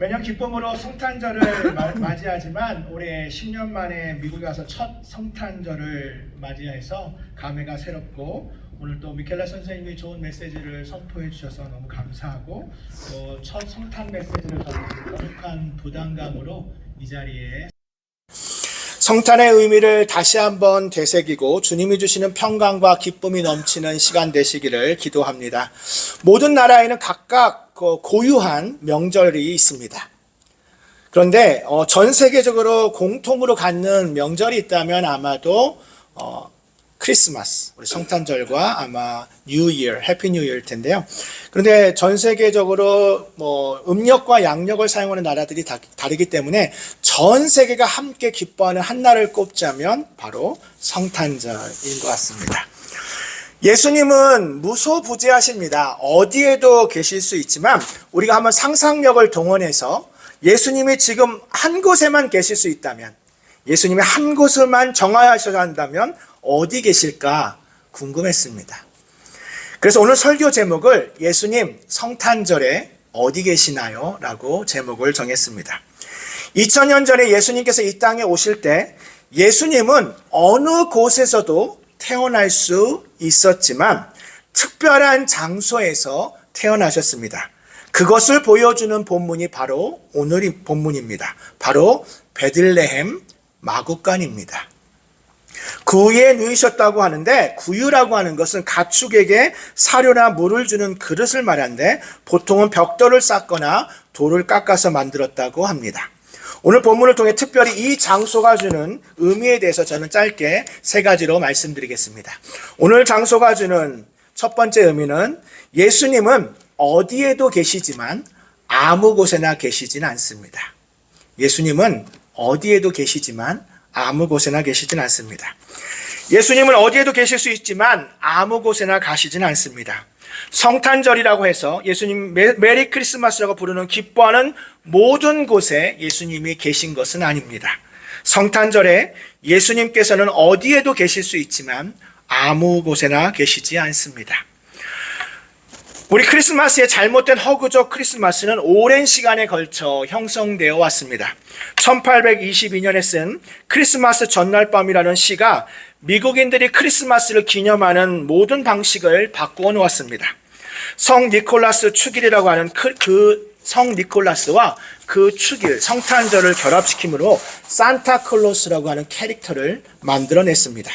매년 기쁨으로 성탄절을 마- 맞이하지만 올해 10년 만에 미국에 와서 첫 성탄절을 맞이해서 감회가 새롭고 오늘 또 미켈라 선생님이 좋은 메시지를 선포해 주셔서 너무 감사하고 또 첫 성탄 메시지를 거룩한 부담감으로 이 자리에 성탄의 의미를 다시 한번 되새기고 주님이 주시는 평강과 기쁨이 넘치는 시간 되시기를 기도합니다. 모든 나라에는 각각 그 고유한 명절이 있습니다. 그런데 어, 전 세계적으로 공통으로 갖는 명절이 있다면 아마도 어, 크리스마스, 우리 성탄절과 아마 뉴 이어, 해피 뉴 이어일 텐데요. 그런데 전 세계적으로 뭐 음력과 양력을 사용하는 나라들이 다, 다르기 때문에 전 세계가 함께 기뻐하는 한 날을 꼽자면 바로 성탄절인 것 같습니다. 예수님은 무소부재하십니다. 어디에도 계실 수 있지만 우리가 한번 상상력을 동원해서 예수님이 지금 한 곳에만 계실 수 있다면 예수님이 한 곳을만 정하셔야 한다면 어디 계실까 궁금했습니다. 그래서 오늘 설교 제목을 예수님 성탄절에 어디 계시나요? 라고 제목을 정했습니다. 2000년 전에 예수님께서 이 땅에 오실 때 예수님은 어느 곳에서도 태어날 수 있었지만 특별한 장소에서 태어나셨습니다. 그것을 보여주는 본문이 바로 오늘의 본문입니다. 바로 베들레헴 마구간입니다. 구유에 누이셨다고 하는데 구유라고 하는 것은 가축에게 사료나 물을 주는 그릇을 말하는데 보통은 벽돌을 쌓거나 돌을 깎아서 만들었다고 합니다. 오늘 본문을 통해 특별히 이 장소가 주는 의미에 대해서 저는 짧게 세 가지로 말씀드리겠습니다. 오늘 장소가 주는 첫 번째 의미는 예수님은 어디에도 계시지만 아무 곳에나 계시진 않습니다. 예수님은 어디에도 계시지만 아무 곳에나 계시진 않습니다. 예수님은 어디에도 계실 수 있지만 아무 곳에나 가시진 않습니다. 성탄절이라고 해서 예수님 메- 메리 크리스마스라고 부르는 기뻐하는 모든 곳에 예수님이 계신 것은 아닙니다. 성탄절에 예수님께서는 어디에도 계실 수 있지만 아무 곳에나 계시지 않습니다. 우리 크리스마스의 잘못된 허구적 크리스마스는 오랜 시간에 걸쳐 형성되어 왔습니다. 1822년에 쓴 크리스마스 전날 밤이라는 시가 미국인들이 크리스마스를 기념하는 모든 방식을 바꾸어 놓았습니다. 성 니콜라스 축일이라고 하는 그 성 니콜라스와 그 축일, 성탄절을 결합시킴으로 산타클로스라고 하는 캐릭터를 만들어냈습니다.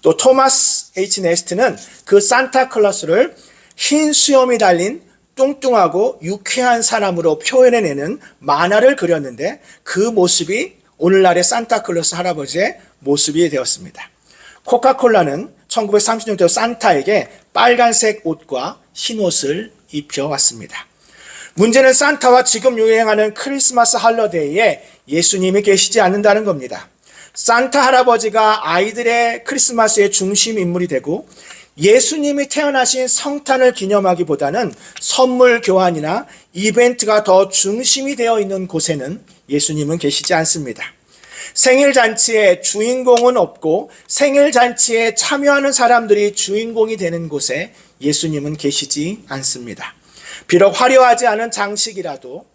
또 토마스 H. 네스트는 그 산타클로스를 흰 수염이 달린 뚱뚱하고 유쾌한 사람으로 표현해내는 만화를 그렸는데 그 모습이 오늘날의 산타클로스 할아버지의 모습이 되었습니다. 코카콜라는 1930년대 산타에게 빨간색 옷과 흰 옷을 입혀왔습니다. 문제는 산타와 지금 유행하는 크리스마스 할러데이에 예수님이 계시지 않는다는 겁니다. 산타 할아버지가 아이들의 크리스마스의 중심 인물이 되고 예수님이 태어나신 성탄을 기념하기보다는 선물 교환이나 이벤트가 더 중심이 되어 있는 곳에는 예수님은 계시지 않습니다. 생일 잔치에 주인공은 없고 생일 잔치에 참여하는 사람들이 주인공이 되는 곳에 예수님은 계시지 않습니다. 비록 화려하지 않은 장식이라도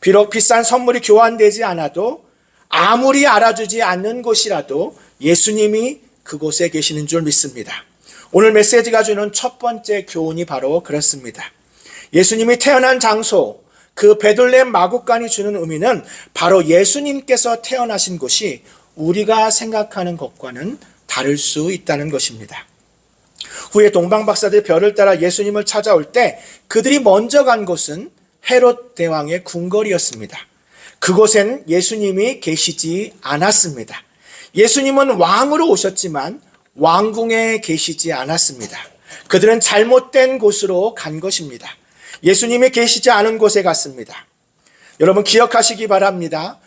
비록 비싼 선물이 교환되지 않아도 아무리 알아주지 않는 곳이라도 예수님이 그곳에 계시는 줄 믿습니다. 오늘 메시지가 주는 첫 번째 교훈이 바로 그렇습니다. 예수님이 태어난 장소, 그 베들레헴 마국간이 주는 의미는 바로 예수님께서 태어나신 곳이 우리가 생각하는 것과는 다를 수 있다는 것입니다. 후에 동방 박사들이 별을 따라 예수님을 찾아올 때 그들이 먼저 간 곳은 헤롯 대왕의 궁궐이었습니다. 그곳엔 예수님이 계시지 않았습니다. 예수님은 왕으로 오셨지만 왕궁에 계시지 않았습니다. 그들은 잘못된 곳으로 간 것입니다. 예수님이 계시지 않은 곳에 갔습니다. 여러분 기억하시기 바랍니다.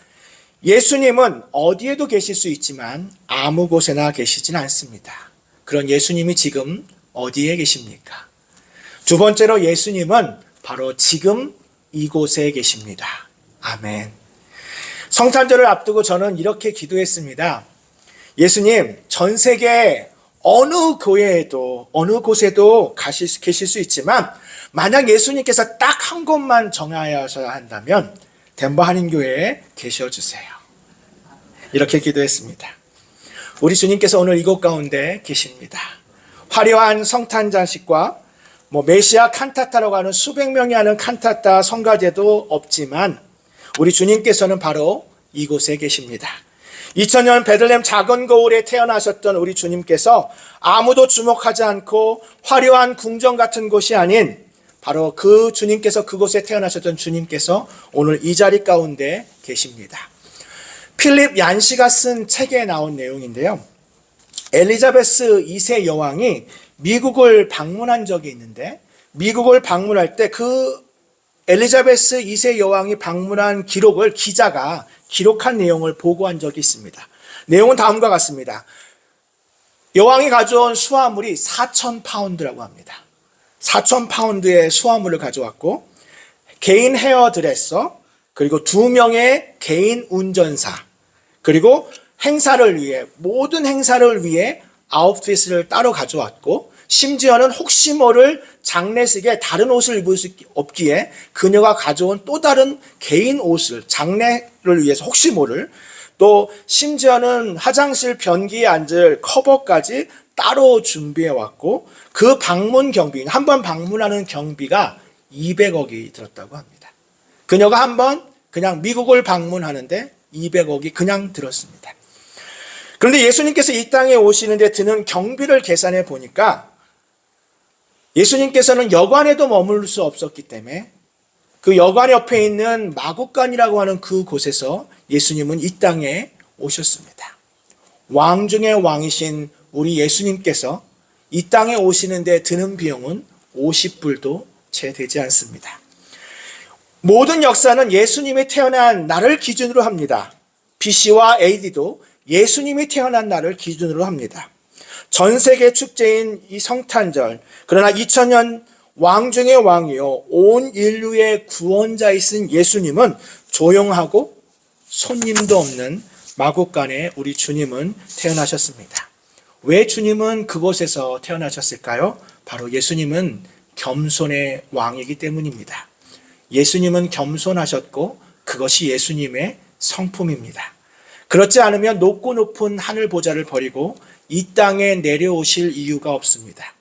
예수님은 어디에도 계실 수 있지만 아무 곳에나 계시진 않습니다. 그런 예수님이 지금 어디에 계십니까? 두 번째로 예수님은 바로 지금 이곳에 계십니다. 아멘. 성탄절을 앞두고 저는 이렇게 기도했습니다. 예수님, 전 세계 어느 교회에도, 어느 곳에도 가실, 수- 계실 수 있지만, 만약 예수님께서 딱한 곳만 정하셔야 한다면, 덴버 한인교회에 계셔 주세요. 이렇게 기도했습니다. 우리 주님께서 오늘 이곳 가운데 계십니다. 화려한 성탄장식과 뭐 메시아 칸타타라고 하는 수백 명이 하는 칸타타 성가제도 없지만 우리 주님께서는 바로 이곳에 계십니다. 2000년 베들렘 작은 거울에 태어나셨던 우리 주님께서 아무도 주목하지 않고 화려한 궁정 같은 곳이 아닌 바로 그 주님께서 그곳에 태어나셨던 주님께서 오늘 이 자리 가운데 계십니다. 필립 얀시가 쓴 책에 나온 내용인데요. 엘리자베스 2세 여왕이 미국을 방문한 적이 있는데 미국을 방문할 때 그 엘리자베스 2세 여왕이 방문한 기록을 기자가 기록한 내용을 보고한 적이 있습니다. 내용은 다음과 같습니다. 여왕이 가져온 수화물이 4천 파운드라고 합니다. 4천 파운드의 수화물을 가져왔고 개인 헤어 드레서 그리고 두 명의 개인 운전사 그리고 행사를 위해 모든 행사를 위해 아웃핏을 따로 가져왔고 심지어는 혹시 모를 장례식에 다른 옷을 입을 수 없기에 그녀가 가져온 또 다른 개인 옷을 장례를 위해서 혹시 모를 또 심지어는 화장실 변기에 앉을 커버까지 따로 준비해 왔고 그 방문 경비 한 번 방문하는 경비가 200억이 들었다고 합니다. 그녀가 한 번 그냥 미국을 방문하는데 200억이 그냥 들었습니다. 그런데 예수님께서 이 땅에 오시는데 드는 경비를 계산해 보니까 예수님께서는 여관에도 머물 수 없었기 때문에 그 여관 옆에 있는 마국간이라고 하는 그 곳에서 예수님은 이 땅에 오셨습니다. 왕 중의 왕이신 우리 예수님께서 이 땅에 오시는데 드는 비용은 50불도 채 되지 않습니다. 모든 역사는 예수님이 태어난 날을 기준으로 합니다. BC와 AD도 예수님이 태어난 날을 기준으로 합니다. 전 세계 축제인 이 성탄절, 그러나 2000년 왕 중의 왕이요, 온 인류의 구원자이신 예수님은 조용하고 손님도 없는 마국간에 우리 주님은 태어나셨습니다. 왜 주님은 그곳에서 태어나셨을까요? 바로 예수님은 겸손의 왕이기 때문입니다. 예수님은 겸손하셨고 그것이 예수님의 성품입니다. 그렇지 않으면 높고 높은 하늘 보좌를 버리고 이 땅에 내려오실 이유가 없습니다.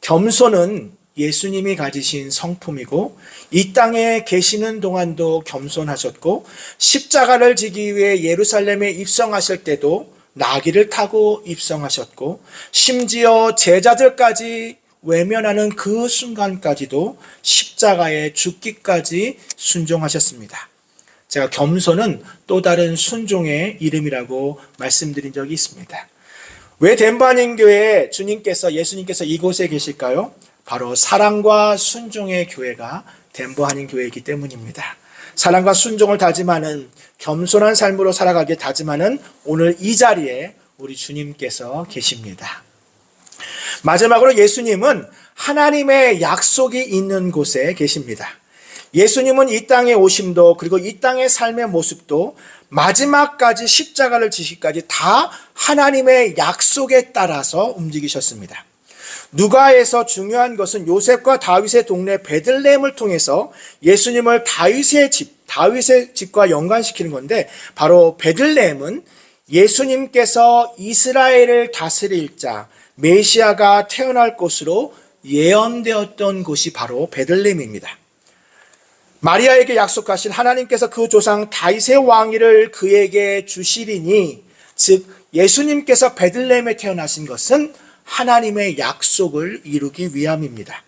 겸손은 예수님이 가지신 성품이고 이 땅에 계시는 동안도 겸손하셨고 십자가를 지기 위해 예루살렘에 입성하실 때도 나귀를 타고 입성하셨고 심지어 제자들까지 외면하는 그 순간까지도 십자가에 죽기까지 순종하셨습니다. 제가 겸손은 또 다른 순종의 이름이라고 말씀드린 적이 있습니다. 왜 덴바닌 교회에 주님께서 예수님께서 이곳에 계실까요? 바로 사랑과 순종의 교회가 덴버 한인 교회이기 때문입니다. 사랑과 순종을 다짐하는 겸손한 삶으로 살아가게 다짐하는 오늘 이 자리에 우리 주님께서 계십니다. 마지막으로 예수님은 하나님의 약속이 있는 곳에 계십니다. 예수님은 이 땅의 오심도 그리고 이 땅의 삶의 모습도 마지막까지 십자가를 지시까지 다 하나님의 약속에 따라서 움직이셨습니다. 누가에서 중요한 것은 요셉과 다윗의 동네 베들레헴을 통해서 예수님을 다윗의 집, 다윗의 집과 연관시키는 건데 바로 베들레헴은 예수님께서 이스라엘을 다스릴 자 메시아가 태어날 곳으로 예언되었던 곳이 바로 베들레헴입니다. 마리아에게 약속하신 하나님께서 그 조상 다윗의 왕위를 그에게 주시리니 즉 예수님께서 베들레헴에 태어나신 것은 하나님의 약속을 이루기 위함입니다.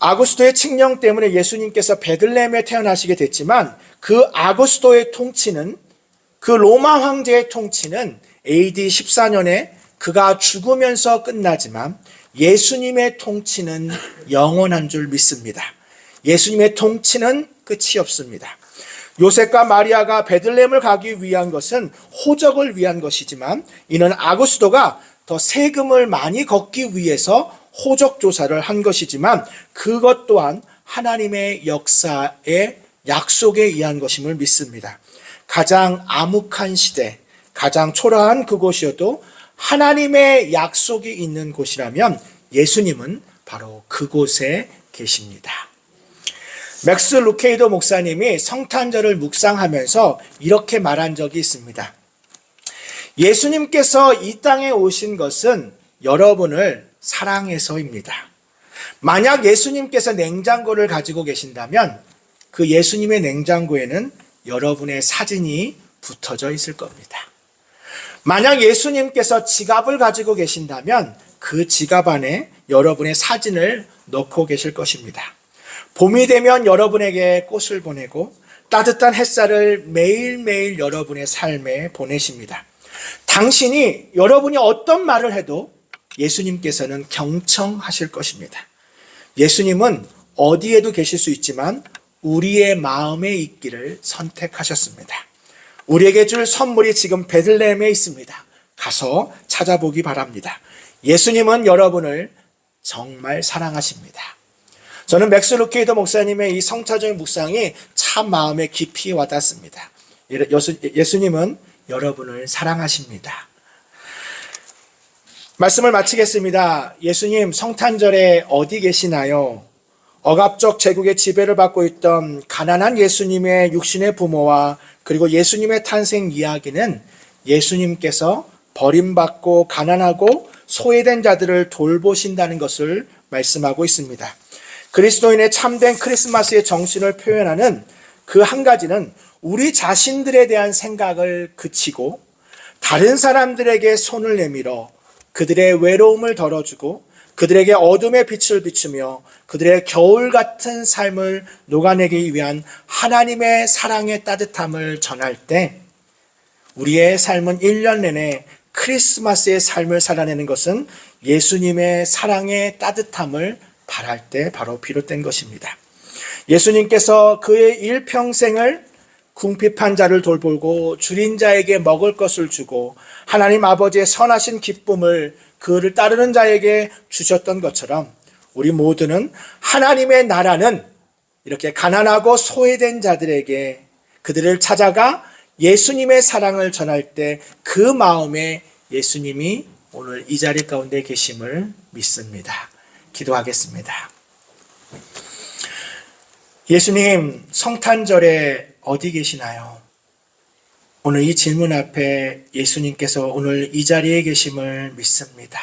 아구스토의 칙령 때문에 예수님께서 베들레헴에 태어나시게 됐지만 그 아구스토의 통치는 그 로마 황제의 통치는 AD 14년에 그가 죽으면서 끝나지만 예수님의 통치는 영원한 줄 믿습니다. 예수님의 통치는 끝이 없습니다. 요셉과 마리아가 베들레헴을 가기 위한 것은 호적을 위한 것이지만 이는 아구스도가 더 세금을 많이 걷기 위해서 호적 조사를 한 것이지만 그것 또한 하나님의 역사의 약속에 의한 것임을 믿습니다. 가장 암흑한 시대, 가장 초라한 그곳이어도 하나님의 약속이 있는 곳이라면 예수님은 바로 그곳에 계십니다. 맥스 루케이도 목사님이 성탄절을 묵상하면서 이렇게 말한 적이 있습니다. 예수님께서 이 땅에 오신 것은 여러분을 사랑해서입니다. 만약 예수님께서 냉장고를 가지고 계신다면 그 예수님의 냉장고에는 여러분의 사진이 붙어져 있을 겁니다. 만약 예수님께서 지갑을 가지고 계신다면 그 지갑 안에 여러분의 사진을 넣고 계실 것입니다. 봄이 되면 여러분에게 꽃을 보내고 따뜻한 햇살을 매일매일 여러분의 삶에 보내십니다. 당신이 여러분이 어떤 말을 해도 예수님께서는 경청하실 것입니다. 예수님은 어디에도 계실 수 있지만 우리의 마음에 있기를 선택하셨습니다. 우리에게 줄 선물이 지금 베들레헴에 있습니다. 가서 찾아보기 바랍니다. 예수님은 여러분을 정말 사랑하십니다. 저는 맥스 루케이더 목사님의 이 성차적 묵상이 참 마음에 깊이 와닿습니다. 예수님은 여러분을 사랑하십니다. 말씀을 마치겠습니다. 예수님 성탄절에 어디 계시나요? 억압적 제국의 지배를 받고 있던 가난한 예수님의 육신의 부모와 그리고 예수님의 탄생 이야기는 예수님께서 버림받고 가난하고 소외된 자들을 돌보신다는 것을 말씀하고 있습니다. 그리스도인의 참된 크리스마스의 정신을 표현하는 그 한 가지는 우리 자신들에 대한 생각을 그치고 다른 사람들에게 손을 내밀어 그들의 외로움을 덜어주고 그들에게 어둠의 빛을 비추며 그들의 겨울 같은 삶을 녹아내기 위한 하나님의 사랑의 따뜻함을 전할 때 우리의 삶은 1년 내내 크리스마스의 삶을 살아내는 것은 예수님의 사랑의 따뜻함을 바랄 때 바로 비롯된 것입니다. 예수님께서 그의 일평생을 궁핍한 자를 돌보고 줄인 자에게 먹을 것을 주고 하나님 아버지의 선하신 기쁨을 그를 따르는 자에게 주셨던 것처럼 우리 모두는 하나님의 나라는 이렇게 가난하고 소외된 자들에게 그들을 찾아가 예수님의 사랑을 전할 때 그 마음에 예수님이 오늘 이 자리 가운데 계심을 믿습니다. 기도하겠습니다. 예수님, 성탄절에 어디 계시나요? 오늘 이 질문 앞에 예수님께서 오늘 이 자리에 계심을 믿습니다.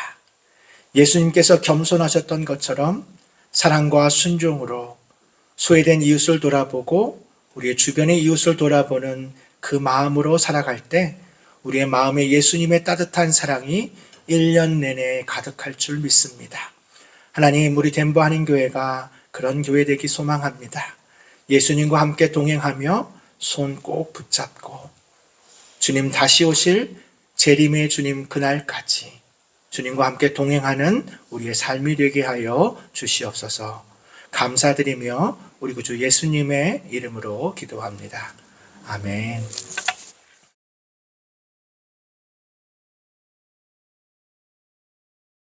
예수님께서 겸손하셨던 것처럼 사랑과 순종으로 소외된 이웃을 돌아보고 우리의 주변의 이웃을 돌아보는 그 마음으로 살아갈 때 우리의 마음에 예수님의 따뜻한 사랑이 1년 내내 가득할 줄 믿습니다. 하나님, 우리 덴버 한인교회가 그런 교회 되기 소망합니다. 예수님과 함께 동행하며 손 꼭 붙잡고 주님 다시 오실 재림의 주님 그날까지 주님과 함께 동행하는 우리의 삶이 되게 하여 주시옵소서 감사드리며 우리 구주 예수님의 이름으로 기도합니다. 아멘.